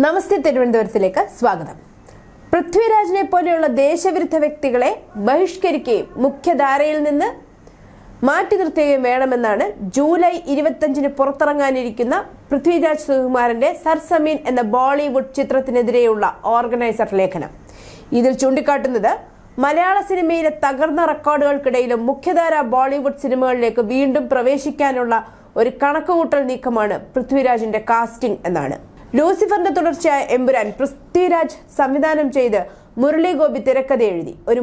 നമസ്തേ തിരുവനന്തപുരത്തിലേക്ക് സ്വാഗതം. പൃഥ്വിരാജിനെ പോലെയുള്ള ദേശവിരുദ്ധ വ്യക്തികളെ ബഹിഷ്കരിക്കുകയും മുഖ്യധാരയിൽ നിന്ന് മാറ്റി നിർത്തുകയും വേണമെന്നാണ് ജൂലൈ ഇരുപത്തഞ്ചിന് പുറത്തിറങ്ങാനിരിക്കുന്ന പൃഥ്വിരാജ് സുകുമാരന്റെ സർസമീൻ എന്ന ബോളിവുഡ് ചിത്രത്തിനെതിരെയുള്ള ഓർഗനൈസർ ലേഖനം. ഇതിൽ ചൂണ്ടിക്കാട്ടുന്നത് മലയാള സിനിമയിലെ തകർന്ന റെക്കോർഡുകൾക്കിടയിലും മുഖ്യധാര ബോളിവുഡ് സിനിമകളിലേക്ക് വീണ്ടും പ്രവേശിക്കാനുള്ള ഒരു കണക്കുകൂട്ടൽ നീക്കമാണ് പൃഥ്വിരാജിന്റെ കാസ്റ്റിംഗ് എന്നാണ്. ലൂസിഫറിന്റെ തുടർച്ചയായ എമ്പുരാൻ പൃഥ്വിരാജ് സംവിധാനം ചെയ്ത് മുരളി ഗോപി തിരക്കഥ എഴുതി. ഒരു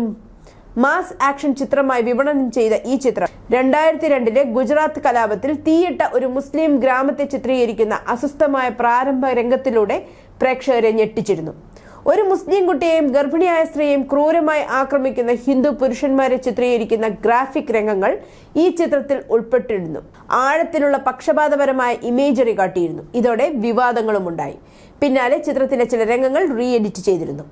മാസ് ആക്ഷൻ ചിത്രമായി വിപണനം ചെയ്ത ഈ ചിത്രം രണ്ടായിരത്തി രണ്ടിലെ ഗുജറാത്ത് കലാപത്തിൽ തീയിട്ട ഒരു മുസ്ലിം ഗ്രാമത്തെ ചിത്രീകരിക്കുന്ന അസ്വസ്ഥമായ പ്രാരംഭ രംഗത്തിലൂടെ പ്രേക്ഷകരെ ഞെട്ടിച്ചിരുന്നു. ഒരു മുസ്ലിം കുട്ടിയെയും ഗർഭിണിയായ സ്ത്രീയെയും ക്രൂരമായി ആക്രമിക്കുന്ന ഹിന്ദു പുരുഷന്മാരെ ചിത്രീകരിക്കുന്ന ഗ്രാഫിക് രംഗങ്ങൾ ഈ ചിത്രത്തിൽ ഉൾപ്പെട്ടിരുന്നു. ആഴത്തിലുള്ള പക്ഷപാതപരമായ ഇമേജറി കാട്ടിയിരുന്നു. ഇതോടെ വിവാദങ്ങളും ഉണ്ടായി. പിന്നാലെ ചിത്രത്തിലെ ചില രംഗങ്ങൾ റീ എഡിറ്റ് ചെയ്തിരുന്നു.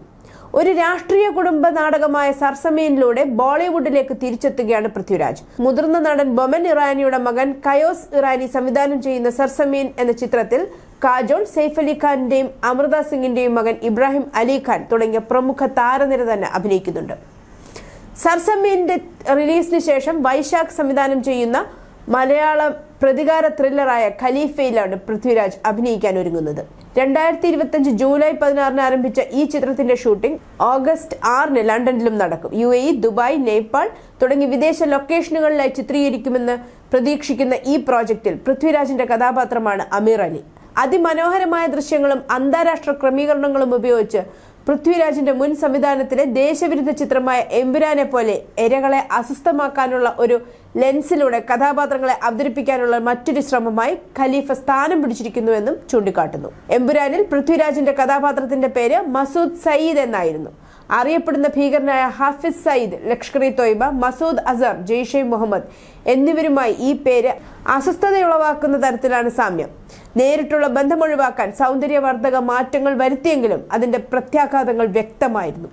ഒരു രാഷ്ട്രീയ കുടുംബ നാടകമായ സർസമീനിലൂടെ ബോളിവുഡിലേക്ക് തിരിച്ചെത്തുകയാണ് പൃഥ്വിരാജ്. മുതിർന്ന നടൻ ബൊമൻ ഇറാനിയുടെ മകൻ കയോസ് ഇറാനി സംവിധാനം ചെയ്യുന്ന സർസമീൻ എന്ന ചിത്രത്തിൽ കാജോൾ സെയ്ഫ് അലി ഖാന്റെയും അമൃത സിംഗിന്റെയും മകൻ ഇബ്രാഹിം അലി ഖാൻ തുടങ്ങിയ പ്രമുഖ താരനിര തന്നെ അഭിനയിക്കുന്നുണ്ട്. സർസമ്മിന്റെ റിലീസിന് ശേഷം വൈശാഖ് സംവിധാനം ചെയ്യുന്ന മലയാള പ്രതികാര ത്രില്ലറായ ഖലീഫയിലാണ് പൃഥ്വിരാജ് അഭിനയിക്കാൻ ഒരുങ്ങുന്നത്. രണ്ടായിരത്തി ഇരുപത്തിയഞ്ച് ജൂലൈ പതിനാറിന് ആരംഭിച്ച ഈ ചിത്രത്തിന്റെ ഷൂട്ടിംഗ് ഓഗസ്റ്റ് ആറിന് ലണ്ടനിലും നടക്കും. യു എ ദുബായ് നേപ്പാൾ തുടങ്ങി വിദേശ ലൊക്കേഷനുകളിലായി ചിത്രീകരിക്കുമെന്ന് പ്രതീക്ഷിക്കുന്ന ഈ പ്രോജക്റ്റിൽ പൃഥ്വിരാജിന്റെ കഥാപാത്രമാണ് അമീർ അലി. അതിമനോഹരമായ ദൃശ്യങ്ങളും അന്താരാഷ്ട്ര ക്രമീകരണങ്ങളും ഉപയോഗിച്ച് പൃഥ്വിരാജിന്റെ മുൻ സംവിധാനത്തിലെ ദേശവിരുദ്ധ ചിത്രമായ എമ്പുരാനെ പോലെ എരകളെ അസ്വസ്ഥമാക്കാനുള്ള ഒരു ലെൻസിലൂടെ കഥാപാത്രങ്ങളെ അവതരിപ്പിക്കാനുള്ള മറ്റൊരു ശ്രമമായി ഖലീഫ സ്ഥാനം പിടിച്ചിരിക്കുന്നുവെന്നും ചൂണ്ടിക്കാട്ടുന്നു. എമ്പുരാനിൽ പൃഥ്വിരാജിന്റെ കഥാപാത്രത്തിന്റെ പേര് മസൂദ് സയ്യിദ് എന്നായിരുന്നു. അറിയപ്പെടുന്ന ഭീകരനായ ഹാഫിസ് സയ്യിദ് ലഷ്കർ ഇ തോയ്ബ മസൂദ് അസർ ജെയ്ഷെ മുഹമ്മദ് എന്നിവരുമായി ഈ പേര് അസ്വസ്ഥതയുളവാക്കുന്ന തരത്തിലാണ് സാമ്യം. നേരിട്ടുള്ള ബന്ധം ഒഴിവാക്കാൻ സൗന്ദര്യവർദ്ധക മാറ്റങ്ങൾ വരുത്തിയെങ്കിലും അതിന്റെ പ്രത്യാഘാതങ്ങൾ വ്യക്തമായിരുന്നു.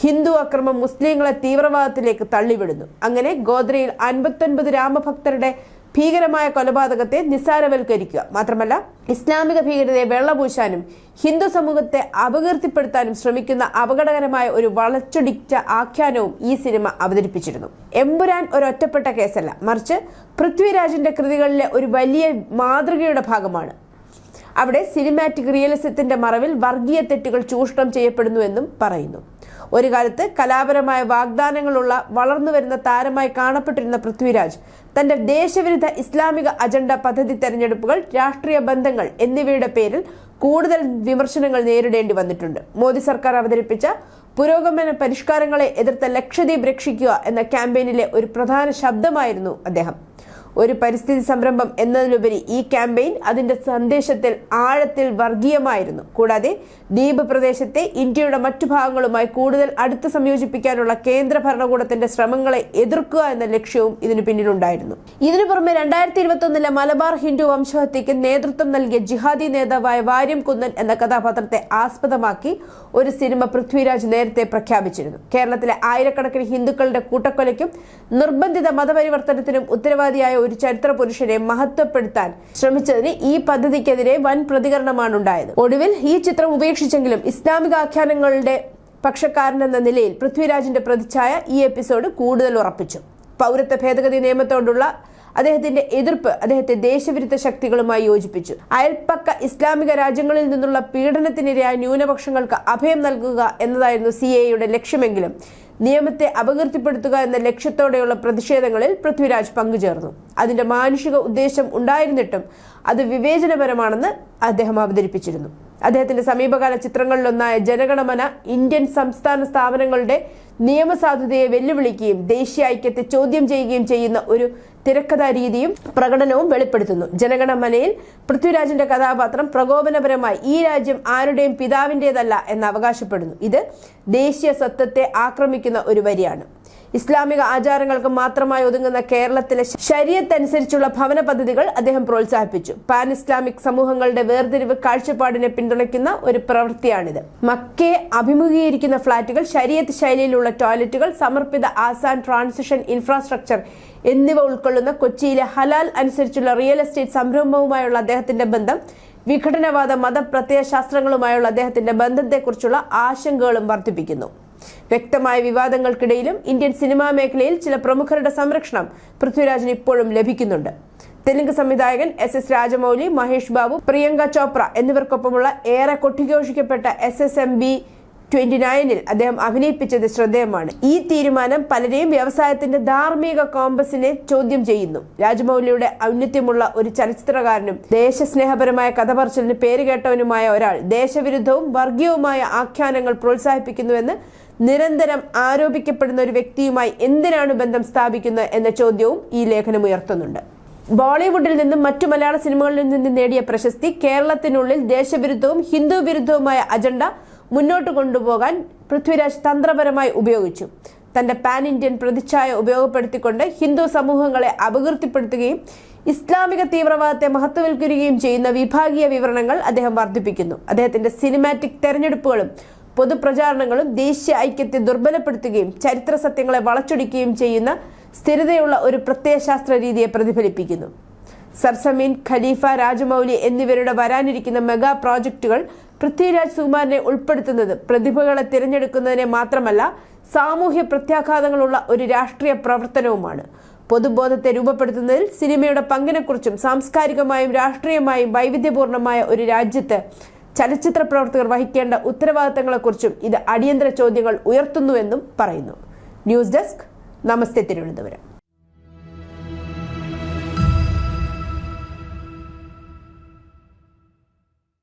ഹിന്ദു അക്രമം മുസ്ലിങ്ങളെ തീവ്രവാദത്തിലേക്ക് തള്ളിവിടുന്നു. അങ്ങനെ ഗോദ്രയിൽ അൻപത്തൊൻപത് രാമഭക്തരുടെ ഭീകരമായ കൊലപാതകത്തെ നിസ്സാരവൽക്കരിക്കുക. മാത്രമല്ല ഇസ്ലാമിക ഭീകരതയെ വെള്ളപൂശാനും ഹിന്ദു സമൂഹത്തെ അപകീർത്തിപ്പെടുത്താനും ശ്രമിക്കുന്ന അപകടകരമായ ഒരു വളച്ചൊടിച്ച ആഖ്യാനവും ഈ സിനിമ അവതരിപ്പിച്ചിരുന്നു. എമ്പുരാൻ ഒരു ഒറ്റപ്പെട്ട കേസല്ല മറിച്ച് പൃഥ്വിരാജിന്റെ കൃതികളിലെ ഒരു വലിയ മാതൃകയുടെ ഭാഗമാണ്. അവിടെ സിനിമാറ്റിക് റിയലിസത്തിന്റെ മറവിൽ വർഗീയ തെറ്റുകൾ ചൂഷണം ചെയ്യപ്പെടുന്നുവെന്നും പറയുന്നു. ഒരു കാലത്ത് കലാപരമായ വാഗ്ദാനങ്ങളുള്ള വളർന്നു വരുന്ന താരമായി കാണപ്പെട്ടിരുന്ന പൃഥ്വിരാജ് തന്റെ ദേശവിരുദ്ധ ഇസ്ലാമിക അജണ്ട പദ്ധതി തെരഞ്ഞെടുപ്പുകൾ രാഷ്ട്രീയ ബന്ധങ്ങൾ എന്നിവയുടെ പേരിൽ കൂടുതൽ വിമർശനങ്ങൾ നേരിടേണ്ടി വന്നിട്ടുണ്ട്. മോദി സർക്കാർ അവതരിപ്പിച്ച പുരോഗമന പരിഷ്കാരങ്ങളെ എതിർത്ത ലക്ഷദ്വീപ് രക്ഷിക്കുക എന്ന ക്യാമ്പയിനിലെ ഒരു പ്രധാന ശബ്ദമായിരുന്നു അദ്ദേഹം. ഒരു പരിസ്ഥിതി സംരംഭം എന്നതിലുപരി ഈ ക്യാമ്പയിൻ അതിന്റെ സന്ദേശത്തിൽ ആഴത്തിൽ വർഗീയമായിരുന്നു. കൂടാതെ ദ്വീപ് പ്രദേശത്തെ ഇന്ത്യയുടെ മറ്റു ഭാഗങ്ങളുമായി കൂടുതൽ അടുത്ത് സംയോജിപ്പിക്കാനുള്ള കേന്ദ്ര ഭരണകൂടത്തിന്റെ ശ്രമങ്ങളെ എതിർക്കുക എന്ന ലക്ഷ്യവും ഇതിനു പിന്നിലുണ്ടായിരുന്നു. ഇതിനു പുറമെ രണ്ടായിരത്തി ഇരുപത്തൊന്നിലെ മലബാർ ഹിന്ദു വംശഹത്യക്ക് നേതൃത്വം നൽകിയ ജിഹാദി നേതാവായ വാര്യം കുന്നൻ എന്ന കഥാപാത്രത്തെ ആസ്പദമാക്കി ഒരു സിനിമ പൃഥ്വിരാജ് നേരത്തെ പ്രഖ്യാപിച്ചിരുന്നു. കേരളത്തിലെ ആയിരക്കണക്കിന് ഹിന്ദുക്കളുടെ കൂട്ടക്കൊലയ്ക്കും നിർബന്ധിത മതപരിവർത്തനത്തിനും ഉത്തരവാദിയായ ഒരു ചരിത്ര പുരുഷനെ മഹത്വപ്പെടുത്താൻ ശ്രമിച്ചതിന് ഈ പദ്ധതിക്കെതിരെ വൻ പ്രതികരണമാണ് ഉണ്ടായത് ഒടുവിൽ ഈ ചിത്രം ഉപേക്ഷിച്ചെങ്കിലും ഇസ്ലാമിക ആഖ്യാനങ്ങളുടെ പക്ഷക്കാരനെന്ന നിലയിൽ പൃഥ്വിരാജിന്റെ പ്രതിച്ഛായ ഈ എപ്പിസോഡ് കൂടുതൽ ഉറപ്പിച്ചു. പൗരത്വ ഭേദഗതി നിയമത്തോടുള്ള അദ്ദേഹത്തിന്റെ എതിർപ്പ് അദ്ദേഹത്തെ ദേശവിരുദ്ധ ശക്തികളുമായി യോജിപ്പിച്ചു. അയൽപ്പക്ക ഇസ്ലാമിക രാജ്യങ്ങളിൽ നിന്നുള്ള പീഡനത്തിനിരയായ ന്യൂനപക്ഷങ്ങൾക്ക് അഭയം നൽകുക എന്നതായിരുന്നു സി എയുടെ ലക്ഷ്യമെങ്കിലും നിയമത്തെ അപകീർത്തിപ്പെടുത്തുക എന്ന ലക്ഷ്യത്തോടെയുള്ള പ്രതിഷേധങ്ങളിൽ പൃഥ്വിരാജ് പങ്കുചേർന്നു. അതിന്റെ മാനുഷിക ഉദ്ദേശം ഉണ്ടായിരുന്നിട്ടും അത് വിവേചനപരമാണെന്ന് അദ്ദേഹം അവതരിപ്പിച്ചിരുന്നു. അദ്ദേഹത്തിന്റെ സമീപകാല ചിത്രങ്ങളിലൊന്നായ ജനഗണമന ഇന്ത്യൻ സംസ്ഥാന സ്ഥാപനങ്ങളുടെ നിയമസാധുതയെ വെല്ലുവിളിക്കുകയും ദേശീയ ഐക്യത്തെ ചോദ്യം ചെയ്യുകയും ചെയ്യുന്ന ഒരു തിരക്കഥാ രീതിയും പ്രകടനവും വെളിപ്പെടുത്തുന്നു. ജനഗണമനയിൽ പൃഥ്വിരാജിന്റെ കഥാപാത്രം പ്രകോപനപരമായി ഈ രാജ്യം ആരുടെയും പിതാവിന്റെതല്ല എന്ന് അവകാശപ്പെടുന്നു. ഇത് ദേശീയ സ്വത്വത്തെ ആക്രമിക്കുന്ന ഒരു വരിയാണ്. ഇസ്ലാമിക ആചാരങ്ങൾക്ക് മാത്രമായി ഒതുങ്ങുന്ന കേരളത്തിലെ ശരീരത്തനുസരിച്ചുള്ള ഭവന പദ്ധതികൾ അദ്ദേഹം പ്രോത്സാഹിപ്പിച്ചു. പാൻ ഇസ്ലാമിക് സമൂഹങ്ങളുടെ വേർതിരിവ് കാഴ്ചപ്പാടിനെ പിന്തുണയ്ക്കുന്ന ഒരു പ്രവൃത്തിയാണിത്. മക്കയെ അഭിമുഖീകരിക്കുന്ന ഫ്ളാറ്റുകൾ ശരീരത്ത് ശൈലിയിലുള്ള ടോയ്ലറ്റുകൾ സമർപ്പിത ആസാൻ ട്രാൻസിഷൻ ഇൻഫ്രാസ്ട്രക്ചർ എന്നിവ ഉൾക്കൊള്ളുന്ന കൊച്ചിയിലെ ഹലാൽ അനുസരിച്ചുള്ള റിയൽ എസ്റ്റേറ്റ് സംരംഭവുമായുള്ള അദ്ദേഹത്തിന്റെ ബന്ധം വിഘടനവാദ മതപ്രത്യയശാസ്ത്രങ്ങളുമായുള്ള അദ്ദേഹത്തിന്റെ ബന്ധത്തെക്കുറിച്ചുള്ള ആശങ്കകളും വർദ്ധിപ്പിക്കുന്നു. വ്യക്തമായ വിവാദങ്ങൾക്കിടയിലും ഇന്ത്യൻ സിനിമാ മേഖലയിൽ ചില പ്രമുഖരുടെ സംരക്ഷണം പൃഥ്വിരാജിന് ഇപ്പോഴും ലഭിക്കുന്നുണ്ട്. തെലുങ്ക് സംവിധായകൻ എസ് എസ് രാജമൗലി മഹേഷ് ബാബു പ്രിയങ്ക ചോപ്ര എന്നിവർക്കൊപ്പമുള്ള ഏറെ കൊട്ടിഘോഷിക്കപ്പെട്ട S S M B twenty നയനിൽ അദ്ദേഹം അഭിനയിപ്പിച്ചത് ശ്രദ്ധേയമാണ്. ഈ തീരുമാനം പലരെയും വ്യവസായത്തിന്റെ ധാർമ്മിക കോമ്പസിനെ ചോദ്യം ചെയ്യുന്നു. രാജമൗലിയുടെ ഔന്നത്യമുള്ള ഒരു ചലച്ചിത്രകാരനും ദേശസ്നേഹപരമായ കഥ പറച്ചിലിന് പേരുകേട്ടവനുമായ ഒരാൾ ദേശവിരുദ്ധവും വർഗീയവുമായ ആഖ്യാനങ്ങൾ പ്രോത്സാഹിപ്പിക്കുന്നുവെന്ന് നിരന്തരം ആരോപിക്കപ്പെടുന്ന ഒരു വ്യക്തിയുമായി എന്തിനാണ് ബന്ധം സ്ഥാപിക്കുന്നത് എന്ന ചോദ്യവും ഈ ലേഖനം ഉയർത്തുന്നുണ്ട്. ബോളിവുഡിൽ നിന്നും മറ്റു മലയാള സിനിമകളിൽ നിന്നും നേടിയ പ്രശസ്തി കേരളത്തിനുള്ളിൽ ദേശവിരുദ്ധവും ഹിന്ദു വിരുദ്ധവുമായ അജണ്ട മുന്നോട്ട് കൊണ്ടുപോകാൻ പൃഥ്വിരാജ് തന്ത്രപരമായി ഉപയോഗിച്ചു. തന്റെ പാൻ ഇന്ത്യൻ പ്രതിച്ഛായ ഉപയോഗപ്പെടുത്തിക്കൊണ്ട് ഹിന്ദു സമൂഹങ്ങളെ അപകീർത്തിപ്പെടുത്തുകയും ഇസ്ലാമിക തീവ്രവാദത്തെ മഹത്വവൽക്കരിക്കുകയും ചെയ്യുന്ന വിഭാഗീയ വിവരണങ്ങൾ അദ്ദേഹം വർദ്ധിപ്പിക്കുന്നു. അദ്ദേഹത്തിന്റെ സിനിമാറ്റിക് തെരഞ്ഞെടുപ്പുകളും പൊതുപ്രചാരണങ്ങളും ദേശീയ ഐക്യത്തെ ദുർബലപ്പെടുത്തുകയും ചരിത്ര സത്യങ്ങളെ വളച്ചൊടിക്കുകയും ചെയ്യുന്ന സ്ഥിരതയുള്ള ഒരു പ്രത്യയശാസ്ത്ര രീതിയെ പ്രതിഫലിപ്പിക്കുന്നു. സർസമീൻ ഖലീഫ രാജമൗലി എന്നിവരുടെ വരാനിരിക്കുന്ന മെഗാ പ്രോജക്റ്റുകൾ പൃഥ്വിരാജ് സുകുമാരനെ ഉൾപ്പെടുത്തുന്നത് പ്രതിഭകളെ തിരഞ്ഞെടുക്കുന്നതിനെ മാത്രമല്ല സാമൂഹ്യ പ്രത്യാഘാതങ്ങളുള്ള ഒരു രാഷ്ട്രീയ പ്രവർത്തനവുമാണ്. പൊതുബോധത്തെ രൂപപ്പെടുത്തുന്നതിൽ സിനിമയുടെ പങ്കിനെക്കുറിച്ചും സാംസ്കാരികമായും രാഷ്ട്രീയമായും വൈവിധ്യപൂർണമായ ഒരു രാജ്യത്ത് ചലച്ചിത്ര പ്രവർത്തകർ വഹിക്കേണ്ട ഉത്തരവാദിത്തങ്ങളെക്കുറിച്ചും ഇത് അടിയന്തര ചോദ്യങ്ങൾ ഉയർത്തുന്നുവെന്നും പറയുന്നു. News desk. നമസ്തേ തിരുവനന്തപുരം.